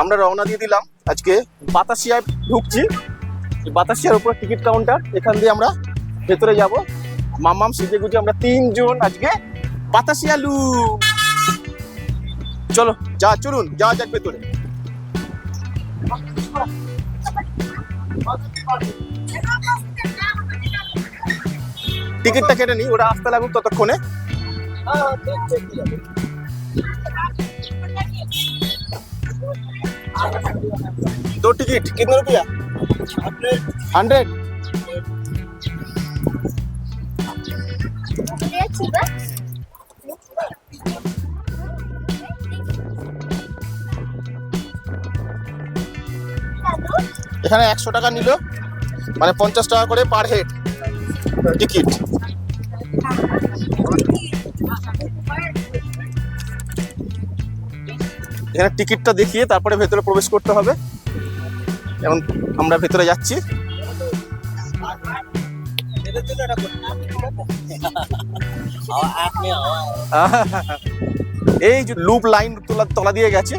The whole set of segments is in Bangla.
আমরা রওনা দিয়ে দিলাম। আজকে বাতাসিয়ায় ঢুকছি। বাতাসিয়ার উপর টিকিট কাউন্টার, এখান দিয়ে আমরা ভেতরে যাব। মামাম সিজে গুজে আমরা তিনজন আজকে বাতাসিয়া লু। চলো, যা, চলুন, যা যাক ভেতরে। টিকিটটা কেটে নি ওরা আসতে লাগুক ততক্ষণে। दो टिकट कितने रुपया हंड्रेड এখানে একশো টাকা নিল মানে পঞ্চাশ টাকা করে পার হেড টিকিট এখানে টিকিটটা দেখিয়ে তারপরে ভেতরে প্রবেশ করতে হবে। এবং আমরা ভেতরে যাচ্ছি। এই যে লুপ লাইন তোলা তলা দিয়ে গেছে।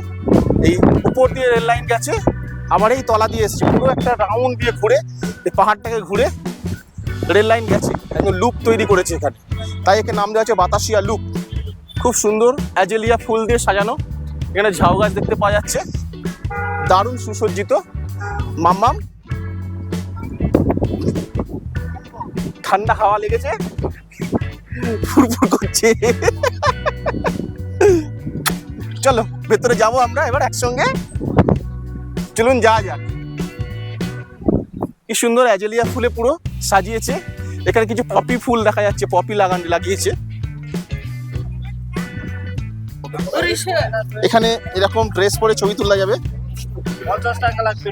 এই উপর দিয়ে রেল লাইন গেছে। আবার এই তলা দিয়ে এসছে। পুরো একটা রাউন্ড দিয়ে ঘুরে এই পাহাড়টাকে ঘুরে রেল লাইন গেছে। একদম লুপ তৈরি করেছে এখানে। তাই একে নাম দেওয়া হচ্ছে বাতাসিয়া লুপ। খুব সুন্দর অ্যাজেলিয়া ফুল দিয়ে সাজানো। এখানে ঝাউ গাছ দেখতে পাওয়া যাচ্ছে। দারুণ সুসজ্জিত। মাম্মাম। ঠান্ডা হাওয়া লেগেছে। ফুরফুর করছে। চলো, ভেতরে যাব আমরা এবার একসঙ্গে। চলুন, যাওয়া যাক। কি সুন্দর অ্যাজেলিয়া ফুলে পুরো সাজিয়েছে। এখানে কিছু পপি ফুল দেখা যাচ্ছে, পপি লাগান লাগিয়েছে। এখানে এরকম ড্রেস পরে ছবি তোলা যাবে। পঞ্চাশ টাকা লাগবে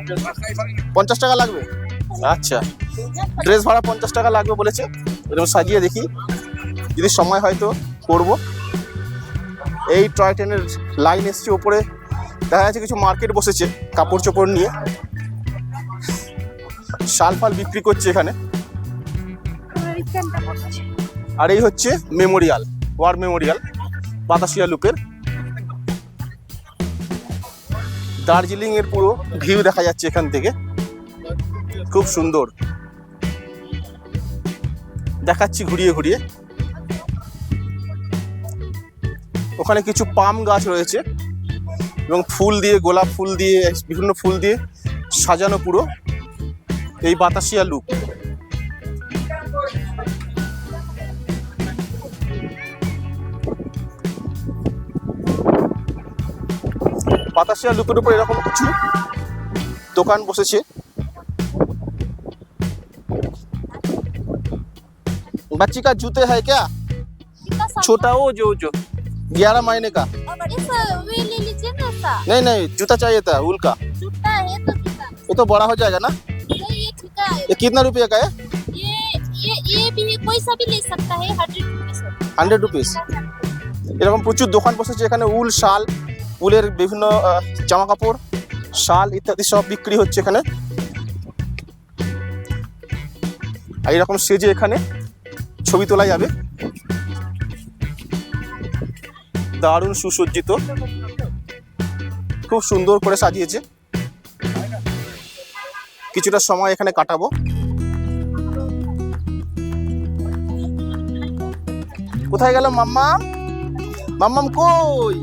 পঞ্চাশ টাকা লাগবে? আচ্ছা। ড্রেস ভাড়া পঞ্চাশ টাকা লাগবে বলেছে। এরকম সাজিয়ে দেখি। যদি সময় হয়তো করব। এই টয় ট্রেনের লাইন এসছে ওপরে। দেখা যাচ্ছে কিছু মার্কেট বসেছে কাপড় চোপড় নিয়ে। শাল ফাল বিক্রি করছে এখানে। আর এই হচ্ছে মেমোরিয়াল ওয়ার মেমোরিয়াল বাতাসিয়া লুপের দার্জিলিং এর পুরো ভিউ দেখা যাচ্ছে এখান থেকে। খুব সুন্দর। দেখাচ্ছি ঘুরিয়ে ঘুরিয়ে। ওখানে কিছু পাম গাছ রয়েছে এবং ফুল দিয়ে, গোলাপ ফুল দিয়ে, বিভিন্ন ফুল দিয়ে সাজানো পুরো। এই বাতাসিয়া লুপ। বাতাসিয়া লুপের উপর এরকম কিছু দোকান বসেছে बच्ची का जूते है क्या छोटा वो जो जो ग्यारह महीने का ऐसा वे ले लीजिए ना ऐसा नहीं नहीं जूता चाहिए था उल का जूता है तो कितना ये तो बड़ा हो जाएगा ना नहीं ये ठीक है ये कितना रुपये का है ये ये ये भी कोई सा भी ले सकता है हंड्रेड रुपीज হান্ড্রেড রুপিস এরকম প্রচুর দোকান বসেছে এখানে উল শাল উলের বিভিন্ন জামা কাপড় শাল ইত্যাদি সব বিক্রি হচ্ছে এখানে। আর এরকম সেজে এখানে ছবি তোলা যাবে। দারুণ সুসজ্জিত। খুব সুন্দর করে সাজিয়েছে। কিছুটা সময় এখানে কাটাবো। কোথায় গেল মাম্মাম? মাম্মাম কই?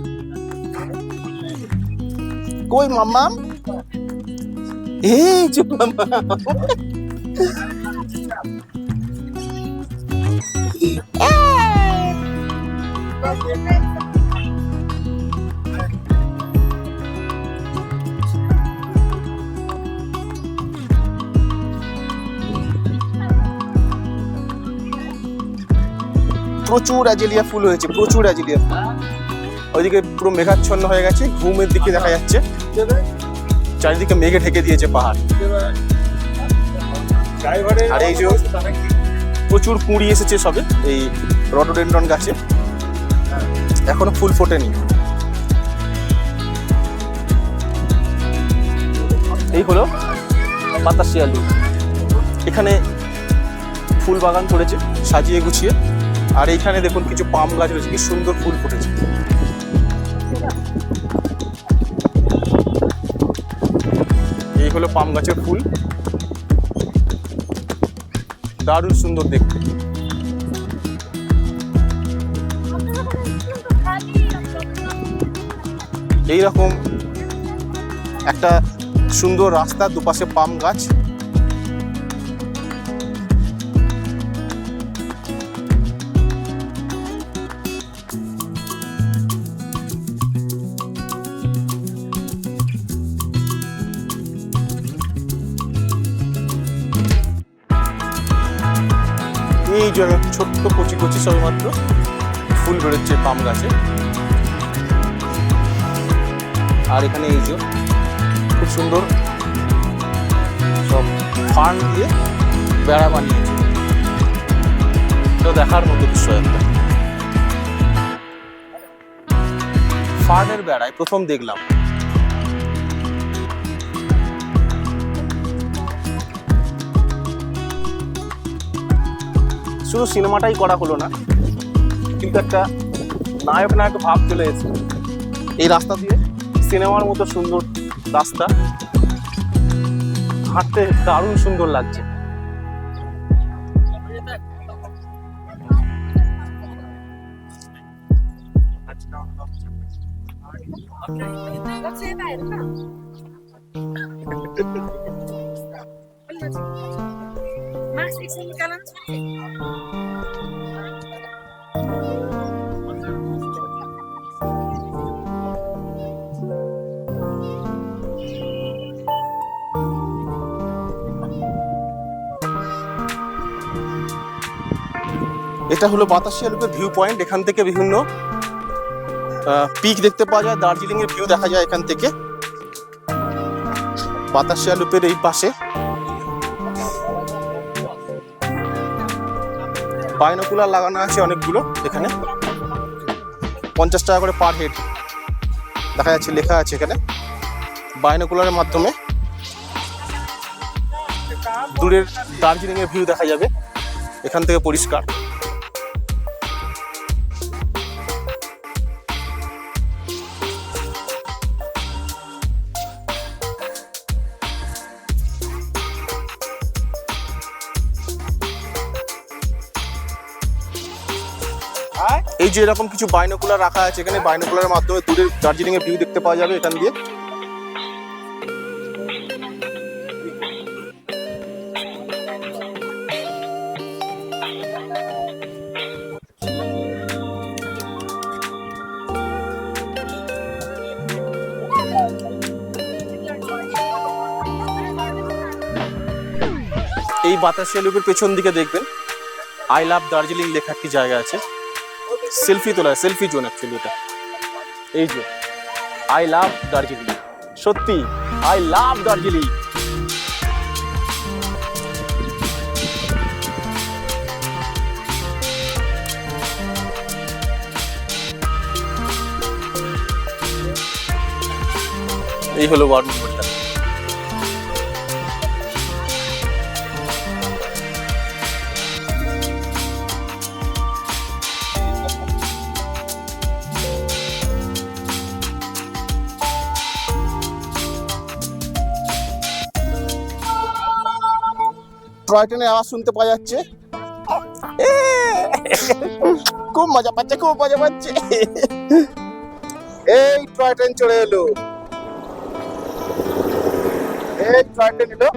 কই মাম্মাম এই যে মাম্মাম প্রচুর অ্যাজেলিয়া ফুল হয়েছে, প্রচুর অ্যাজেলিয়া ফুল। ওইদিকে পুরো মেঘাচ্ছন্ন হয়ে গেছে, ঘুমের দিকে দেখা যাচ্ছে। চারিদিকে মেঘে ঢেকে দিয়েছে পাহাড়। আর এই যে প্রচুর কুঁড়ি এসেছে সবে এই রডোডেন্ড্রন গাছে। এখনও ফুল ফোটেনি। এই হলো বাতাসিয়া লুক এখানে ফুল বাগান করেছে সাজিয়ে গুছিয়ে। আর এইখানে দেখুন কিছু পাম গাছ রয়েছে কি সুন্দর ফুল ফুটেছে। হলো পাম গাছের ফুল। দারুণ সুন্দর দেখতে। এইরকম একটা সুন্দর রাস্তা দুপাশে পাম গাছ। যে ছোট্ট কচি কচি সবেমাত্র ফুল বেরোচ্ছে পাম গাছে। আর এখানে এই যে খুব সুন্দর সব ফার্ন দিয়ে বেড়া বানিয়েছে। তো দেখার মতো বিষয় একটা। ফার্নের বেড়ায় প্রথম দেখলাম। শুধু সিনেমাটাই করা হলো না কিন্তু একটা নায়ক নায়ক ভাব চলে এসেছে। এই রাস্তা দিয়ে সিনেমার মতো সুন্দর রাস্তা হাঁটতে দারুণ সুন্দর লাগছে। Max, এটা হলো বাতাসিয়া লুপের ভিউ পয়েন্ট এখান থেকে বিভিন্ন পিক দেখতে পাওয়া যায় দার্জিলিং এর ভিউ দেখা যায় এখান থেকে। বাতাসিয়া লুপের এই পাশে। বাইনোকুলার লাগানো আছে অনেকগুলো এখানে। পঞ্চাশ টাকা করে পার হেড দেখা যাচ্ছে লেখা আছে এখানে। বাইনোকুলারের মাধ্যমে দূরের দার্জিলিংয়ের ভিউ দেখা যাবে। এখান থেকে পরিষ্কার। যে এরকম কিছু বাইনোকুলার রাখা আছে, এখানে বাইনোকুলারের মাধ্যমে দূরের দার্জিলিং এর ভিউ দেখতে পাওয়া যাবে এখান দিয়ে। এই বাতাসিয়া লুপের পেছন দিকে দেখবেন, আই লাভ দার্জিলিং লেখা একটি জায়গা আছে। সেলফি তোলা, সেলফি জোন অ্যাকচুয়ালি এটা। এই যে আই লাভ দার্জিলিং সত্যি আই লাভ দার্জিলিং এই হলো ওয়ার্ড টয় ট্রেনের আওয়াজ শুনতে পাওয়া যাচ্ছে। খুব মজা পাচ্ছে, খুব মজা পাচ্ছে। এই টয় ট্রেন চলে এলো। এই টয় ট্রেন এলো।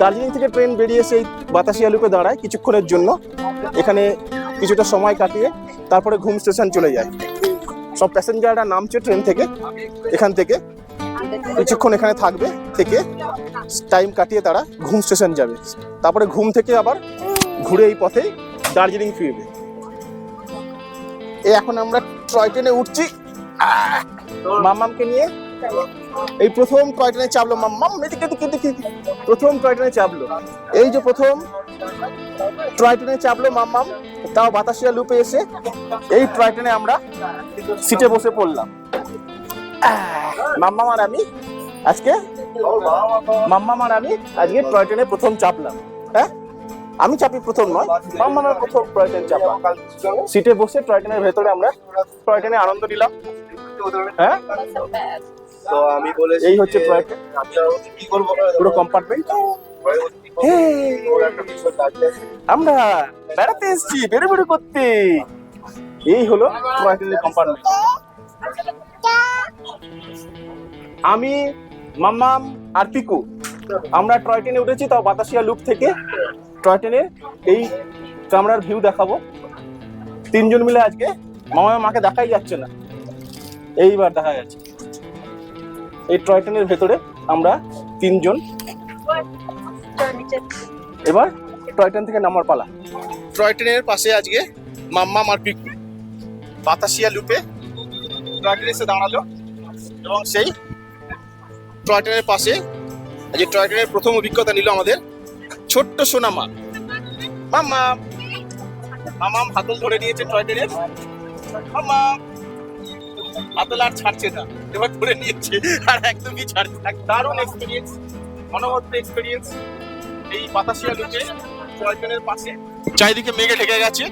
দার্জিলিং থেকে ট্রেন বেরিয়ে সেই বাতাসিয়া লুপে দাঁড়ায় কিছুক্ষণের জন্য। এখানে কিছুটা সময় কাটিয়ে তারপরে ঘুম স্টেশন চলে যায়। সব প্যাসেঞ্জাররা নামছে ট্রেন থেকে, এখান থেকে। কিছুক্ষণ এখানে থাকবে থেকে টাইম কাটিয়ে তারা ঘুম স্টেশন যাবে। তারপরে ঘুম থেকে আবার ঘুরে এই পথে দার্জিলিং ফিরবে। এই এখন আমরা টয় ট্রেনে উঠছি। আহ! মাম্মামকে নিয়ে। এই প্রথম টয় ট্রেনে চাপলো মাম্মাম, এদিকে এদিকে এদিকে। প্রথম টয় ট্রেনে চাপলো। এই যে প্রথম টয় ট্রেনে চাপলো মাম্মাম, তাও বাতাসিয়া লুপে এসে এই টয় ট্রেনে আমরা সিটে বসে পড়লাম। মাম্মাম আর আমি আজকে? মাম্মা আর আমি আজকে টয় ট্রেনে প্রথম চাপলাম। হ্যাঁ? আমি চাপি প্রথম নয় মাম্মামের প্রথম টয় ট্রেন চাপলাম। সিটে বসে টয় ট্রেনের ভেতরে আমরা টয় ট্রেনে আনন্দ নিলাম। হ্যাঁ? তো আমি বলেছি এই হচ্ছে যে ট্রয় ট্রেন। আমি কি করব পুরো কম্পার্টমেন্ট আমরা বেড়াতে এসেছি বেরো বেরো করতে। এই হলো ট্রয় ট্রেনের কম্পার্টমেন্ট আমি, মাম্মাম আর পিকু। আমরা টয় ট্রেনে উঠেছি, তাও বাতাসিয়া লুপ থেকে। টয় ট্রেনে এই চামড়ার ভিউ দেখাবো। তিনজন মিলে আজকে মামা মাকে দেখাই যাচ্ছে না। এইবার দেখা যাচ্ছে। এই টয় ট্রেনের ভেতরে আমরা তিনজন। এবার টয় ট্রেন থেকে নামার পালা। টয় ট্রেনের পাশে আজকে মাম্মাম আর পিকু। বাতাসিয়া লুপে টয় ট্রেন এসে দাঁড়াল। এবং সেই টয় ট্রেনের পাশে যে টয় ট্রেনের প্রথম অভিজ্ঞতা নিল আমাদের। ছোট্ট সোনামা। মাম্মা মামাম হাতল ধরে নিয়েছে টয় ট্রেনের মাম্মা হাতল আর ছাড়ছে না। এবার ধরে নিয়েছে। আর একদমই ছাড়ছে না দারুণ এক্সপিরিয়েন্স অনবদ্য এক্সপিরিয়েন্স এই বাতাসিয়া লুপে টয় ট্রেনের পাশে। চারিদিকে মেঘে ঢেকে গেছে।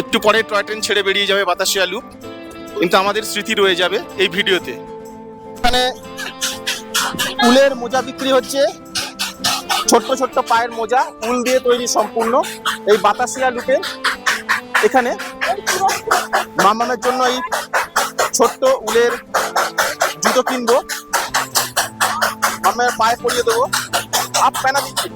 একটু পরে টয় ট্রেন ছেড়ে বেরিয়ে যাবে বাতাসিয়া লুপ, কিন্তু আমাদের স্মৃতি রয়ে যাবে এই ভিডিওতে। এখানে উলের মোজা বিক্রি হচ্ছে, ছোট্ট ছোট্ট পায়ের মোজা, উল দিয়ে তৈরি সম্পূর্ণ এই বাতাসিয়া লুপে। এখানে মামামের জন্য এই ছোট্ট উলের জুতো কিনবো। মামার পায়ে পরিয়ে দেবো। হাফ প্যানা দিচ্ছি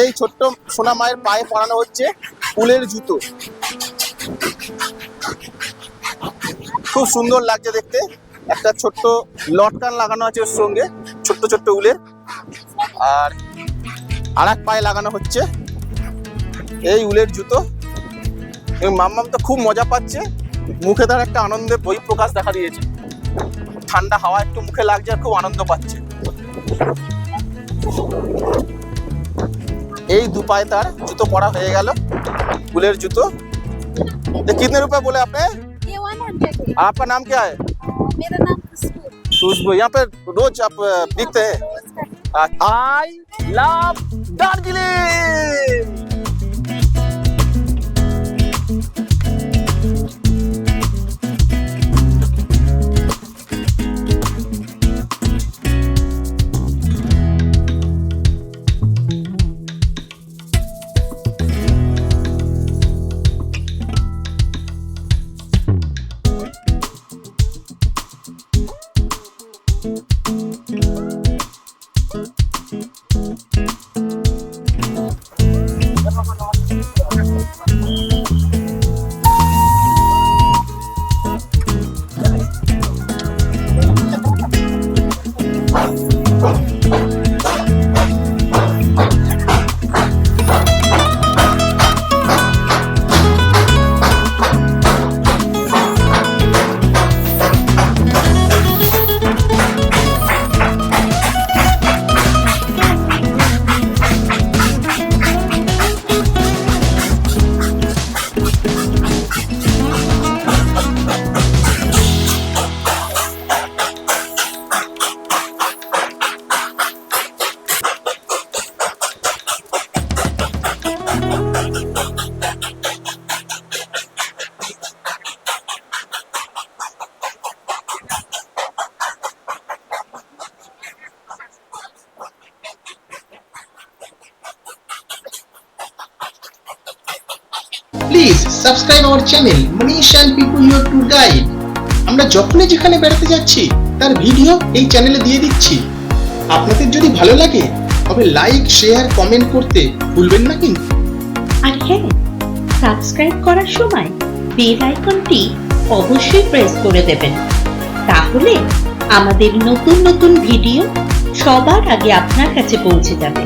এই ছোট্ট সোনা মায়ের পায়ে পরানো হচ্ছে উলের জুতো। খুব সুন্দর লাগছে দেখতে। একটা ছোট্ট লটকান লাগানো আছে ওর সঙ্গে, ছোট্ট ছোট্ট উলের আর আর এক পায়ে লাগানো হচ্ছে এই উলের জুতো। মাম্মাম তো খুব মজা পাচ্ছে। মুখে তার একটা আনন্দের বই প্রকাশ দেখা দিয়েছে। ঠান্ডা হাওয়া একটু মুখে লাগছে আর খুব আনন্দ পাচ্ছে। এই দু পায়ে তার জুতো পরা হয়ে গেল উলের জুতো ये कितने रुपए बोले आपने ये वन हंड्रेड है आपका नाम क्या है मेरा नाम खुशबू खुशबू यहाँ पे रोज आप अ, बिकते हैं रोज का आई love Darjeeling subscribe our channel Manish and people your tour guide আমরা যখনই যেখানে বেড়াতে যাচ্ছি, তার ভিডিও এই চ্যানেলে দিয়ে দিচ্ছি। আপনাদের যদি ভালো লাগে, তবে লাইক শেয়ার কমেন্ট করতে ভুলবেন না কিন্তু। আর হ্যাঁ সাবস্ক্রাইব করার সময় বেল আইকনটি অবশ্যই প্রেস করে দেবেন। তাহলে আমাদের নতুন নতুন ভিডিও সবার আগে আপনার কাছে পৌঁছে যাবে।